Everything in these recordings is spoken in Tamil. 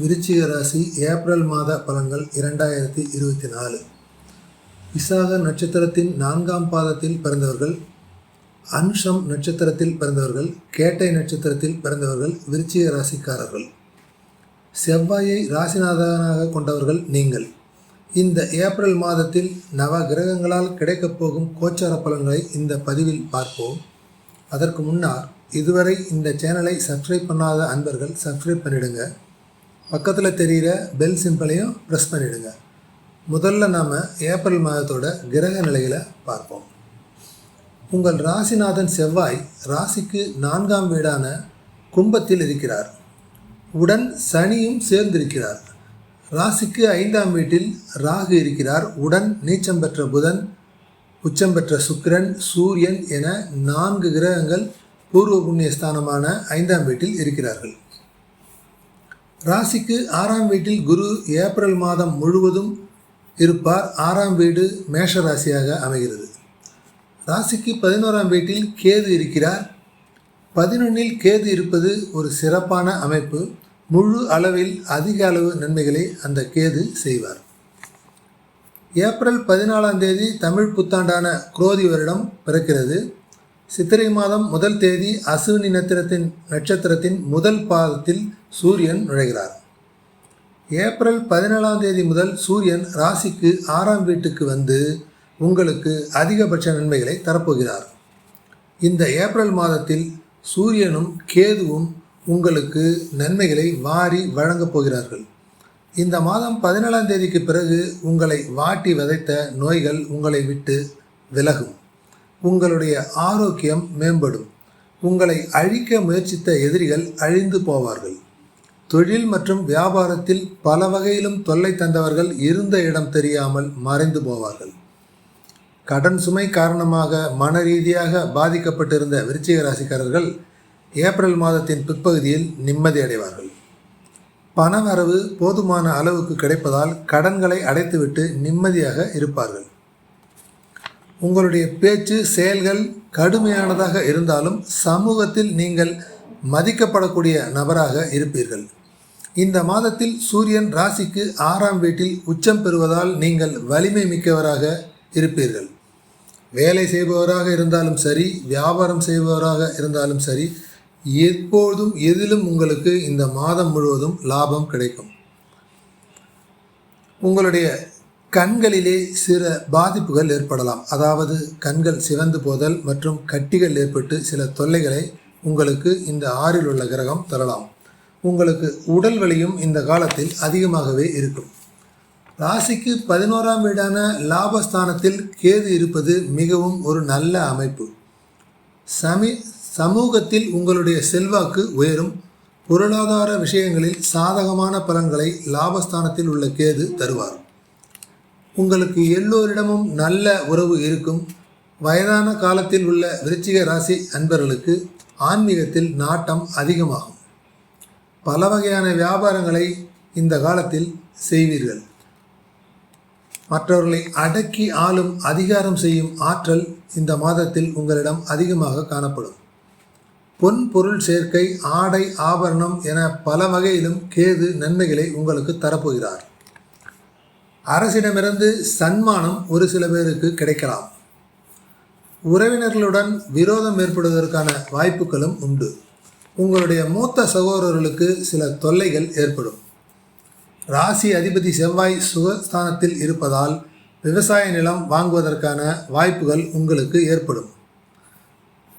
விருச்சிக ராசி ஏப்ரல் மாத பலன்கள் இரண்டாயிரத்தி இருபத்தி நாலு. விசாக நட்சத்திரத்தின் நான்காம் பாதத்தில் பிறந்தவர்கள் அன்ஷம் நட்சத்திரத்தில் பிறந்தவர்கள் கேட்டை நட்சத்திரத்தில் பிறந்தவர்கள் விருச்சிக ராசிக்காரர்கள். செவ்வாயை ராசிநாதனாக கொண்டவர்கள் நீங்கள். இந்த ஏப்ரல் மாதத்தில் நவ கிரகங்களால் கிடைக்கப் போகும் கோச்சார பலன்களை இந்த பதிவில் பார்ப்போம். அதற்கு முன்னால் இதுவரை இந்த சேனலை சப்ஸ்கிரைப் பண்ணாத அன்பர்கள் சப்ஸ்கிரைப் பண்ணிடுங்க. பக்கத்தில் தெரிகிற பெல் சிம்பிளையும் ப்ரெஸ் பண்ணிவிடுங்க முதல்ல நாம் ஏப்ரல் மாதத்தோட கிரக நிலைகளை பார்ப்போம். உங்கள் ராசிநாதன் செவ்வாய் ராசிக்கு நான்காம் வீடான கும்பத்தில் இருக்கிறார். உடன் சனியும் சேர்ந்திருக்கிறார். ராசிக்கு ஐந்தாம் வீட்டில் ராகு இருக்கிறார். உடன் நீச்சம் பெற்ற புதன் உச்சம் பெற்ற சுக்கிரன் சூரியன் என நான்கு கிரகங்கள் பூர்வ புண்ணிய ஸ்தானமான ஐந்தாம் வீட்டில் இருக்கிறார்கள். ராசிக்கு ஆறாம் வீட்டில் குரு ஏப்ரல் மாதம் முழுவதும் இருப்பார். ஆறாம் வீடு மேஷ ராசியாக அமைகிறது. ராசிக்கு பதினோராம் வீட்டில் கேது இருக்கிறார். பதினொன்னில் கேது இருப்பது ஒரு சிறப்பான அமைப்பு. முழு அளவில் அதிக அளவு நன்மைகளை அந்த கேது செய்வார். ஏப்ரல் பதினாலாம் தேதி தமிழ் புத்தாண்டான குரோதி வருடம் பிறக்கிறது. சித்திரை மாதம் முதல் தேதி அசுவினி நத்திரத்தின் நட்சத்திரத்தின் முதல் பாதத்தில் சூரியன் நுழைகிறார். ஏப்ரல் பதினேழாம் தேதி முதல் சூரியன் ராசிக்கு ஆறாம் வீட்டுக்கு வந்து உங்களுக்கு அதிகபட்ச நன்மைகளை தரப்போகிறார். இந்த ஏப்ரல் மாதத்தில் சூரியனும் கேதுவும் உங்களுக்கு நன்மைகளை வாரி வழங்கப் போகிறார்கள். இந்த மாதம் பதினேழாம் தேதிக்கு பிறகு உங்களை வாட்டி விதைத்த நோய்கள் உங்களை விட்டு விலகும். உங்களுடைய ஆரோக்கியம் மேம்படும். உங்களை அழிக்க முயற்சித்த எதிரிகள் அழிந்து போவார்கள். தொழில் மற்றும் வியாபாரத்தில் பல வகையிலும் தொல்லை தந்தவர்கள் இருந்த இடம் தெரியாமல் மறைந்து போவார்கள். கடன் சுமை காரணமாக மன ரீதியாக பாதிக்கப்பட்டிருந்த விருச்சிக ராசிக்காரர்கள் ஏப்ரல் மாதத்தின் பிற்பகுதியில் நிம்மதி அடைவார்கள். பணவரவு போதுமான அளவுக்கு கிடைப்பதால் கடன்களை அடைத்துவிட்டு நிம்மதியாக இருப்பார்கள். உங்களுடைய பேச்சு செயல்கள் கடுமையானதாக இருந்தாலும் சமூகத்தில் நீங்கள் மதிக்கப்படக்கூடிய நபராக இருப்பீர்கள். இந்த மாதத்தில் சூரியன் ராசிக்கு ஆறாம் வீட்டில் உச்சம் பெறுவதால் நீங்கள் வலிமை மிக்கவராக இருப்பீர்கள். வேலை செய்பவராக இருந்தாலும் சரி வியாபாரம் செய்பவராக இருந்தாலும் சரி எப்போதும் எதிலும் உங்களுக்கு இந்த மாதம் முழுவதும் லாபம் கிடைக்கும். உங்களுடைய கண்களிலே சில பாதிப்புகள் ஏற்படலாம். அதாவது கண்கள் சிவந்து போதல் மற்றும் கட்டிகள் ஏற்பட்டு சில தொல்லைகளை உங்களுக்கு இந்த ஆறில் உள்ள கிரகம் தரலாம். உங்களுக்கு உடல் வலியும் இந்த காலத்தில் அதிகமாகவே இருக்கும். ராசிக்கு பதினோராம் வீடான லாபஸ்தானத்தில் கேது இருப்பது மிகவும் ஒரு நல்ல அமைப்பு. சமி சமூகத்தில் உங்களுடைய செல்வாக்கு உயரும். பொருளாதார விஷயங்களில் சாதகமான பலன்களை லாபஸ்தானத்தில் உள்ள கேது தருவார். உங்களுக்கு எல்லோரிடமும் நல்ல உறவு இருக்கும். வயதான காலத்தில் உள்ள விருச்சிக ராசி அன்பர்களுக்கு ஆன்மீகத்தில் நாட்டம் அதிகமாகும். பல வகையான வியாபாரங்களை இந்த காலத்தில் செய்வீர்கள். மற்றவர்களை அடக்கி ஆளும் அதிகாரம் செய்யும் ஆற்றல் இந்த மாதத்தில் உங்களிடம் அதிகமாக காணப்படும். பொன் பொருள் சேர்க்கை ஆடை ஆபரணம் என பல வகையிலும் கேது நன்மைகளை உங்களுக்கு தரப்போகிறார். அரசிடமிருந்து சன்மானம் ஒரு சில பேருக்கு கிடைக்கலாம். உறவினர்களுடன் விரோதம் ஏற்படுவதற்கான வாய்ப்புகளும் உண்டு. உங்களுடைய மூத்த சகோதரர்களுக்கு சில தொல்லைகள் ஏற்படும். ராசி அதிபதி செவ்வாய் சுகஸ்தானத்தில் இருப்பதால் விவசாய நிலம் வாங்குவதற்கான வாய்ப்புகள் உங்களுக்கு ஏற்படும்.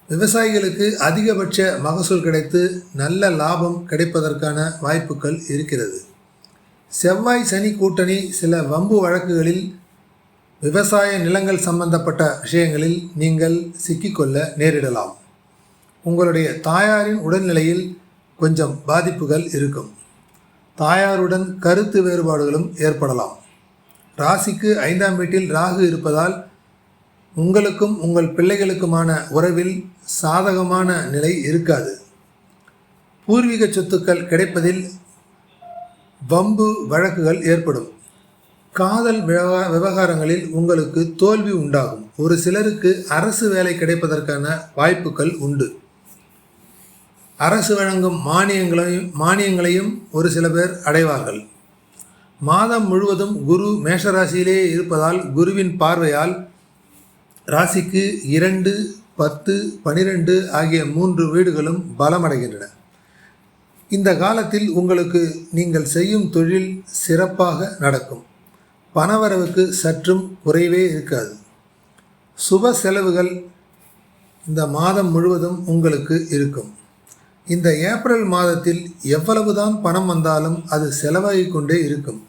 விவசாயிகளுக்கு அதிகபட்ச மகசூல் கிடைத்து நல்ல லாபம் கிடைப்பதற்கான வாய்ப்புகள் இருக்கிறது. செவ்வாய் சனி கூட்டணி சில வம்பு வழக்குகளில் விவசாய நிலங்கள் சம்பந்தப்பட்ட விஷயங்களில் நீங்கள் சிக்கிக்கொள்ள நேரிடலாம். உங்களுடைய தாயாரின் உடல்நிலையில் கொஞ்சம் பாதிப்புகள் இருக்கும். தாயாருடன் கருத்து வேறுபாடுகளும் ஏற்படலாம். ராசிக்கு ஐந்தாம் வீட்டில் ராகு இருப்பதால் உங்களுக்கும் உங்கள் பிள்ளைகளுக்குமான உறவில் சாதகமான நிலை இருக்காது. பூர்வீக சொத்துக்கள் கிடைப்பதில் வம்பு வழக்குகள் ஏற்படும். காதல் விவகா விவகாரங்களில் உங்களுக்கு தோல்வி உண்டாகும். ஒரு சிலருக்கு அரசு வேலை கிடைப்பதற்கான வாய்ப்புகள் உண்டு. அரசு வழங்கும் மானியங்களையும் மானியங்களையும் ஒரு சில பேர் அடைவார்கள். மாதம் முழுவதும் குரு மேஷராசியிலேயே இருப்பதால் குருவின் பார்வையால் ராசிக்கு இரண்டு பத்து பனிரெண்டு ஆகிய மூன்று வீடுகளும் பலமடைகின்றன. இந்த காலத்தில் உங்களுக்கு நீங்கள் செய்யும் தொழில் சிறப்பாக நடக்கும். பணவரவுக்கு சற்றும் குறைவே இருக்காது. சுப செலவுகள் இந்த மாதம் முழுவதும் உங்களுக்கு இருக்கும். இந்த ஏப்ரல் மாதத்தில் எவ்வளவுதான் பணம் வந்தாலும் அது செலவாகிக் கொண்டே இருக்கும்.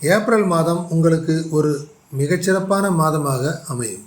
ஏப்ரல் மாதம் உங்களுக்கு ஒரு மிகச்சிறப்பான மாதமாக அமையும்.